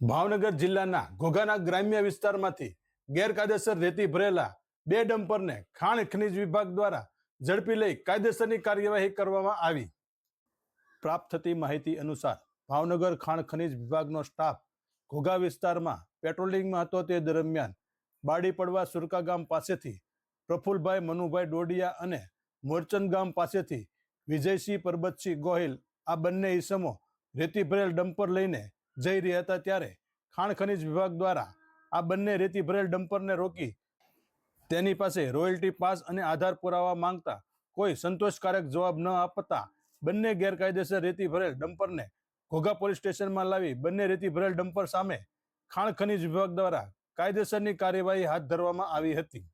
ભાવનગર જિલ્લાના ઘોઘાના ગ્રામ્ય વિસ્તારમાંથી ગેરકાયદેસર રેતી ભરેલા બે ડમ્પરને ખાણ ખનીજ વિભાગ દ્વારા ઝડપી લઈ કાયદેસરની કાર્યવાહી કરવામાં આવી. પ્રાપ્ત થતી માહિતી અનુસાર ભાવનગર ખાણ ખનીજ વિભાગનો સ્ટાફ ઘોઘા વિસ્તારમાં પેટ્રોલિંગમાં હતો તે દરમિયાન બાડી પડવા સુરકા ગામ પાસેથી પ્રફુલભાઈ મનુભાઈ ડોડિયા અને મોરચંદ ગામ પાસેથી વિજયસિંહ પરબતસિંહ ગોહિલ આ બંને ઈસમો રેતી ભરેલ ડમ્પર લઈને જઈ રહ્યા હતા ત્યારે ખાણ ખનીજ વિભાગ દ્વારા આ બંને રેતી ભરેલ ડમ્પરને રોકી તેની પાસે રોયલ્ટી પાસ અને આધાર પુરાવા માંગતા કોઈ સંતોષકારક જવાબ ન આપતા બંને ગેરકાયદેસર રેતી ભરેલ ડમ્પરને ઘોઘા પોલીસ સ્ટેશનમાં લાવી બંને રેતી ભરેલ ડમ્પર સામે ખાણ ખનીજ વિભાગ દ્વારા કાયદેસરની કાર્યવાહી હાથ ધરવામાં આવી હતી.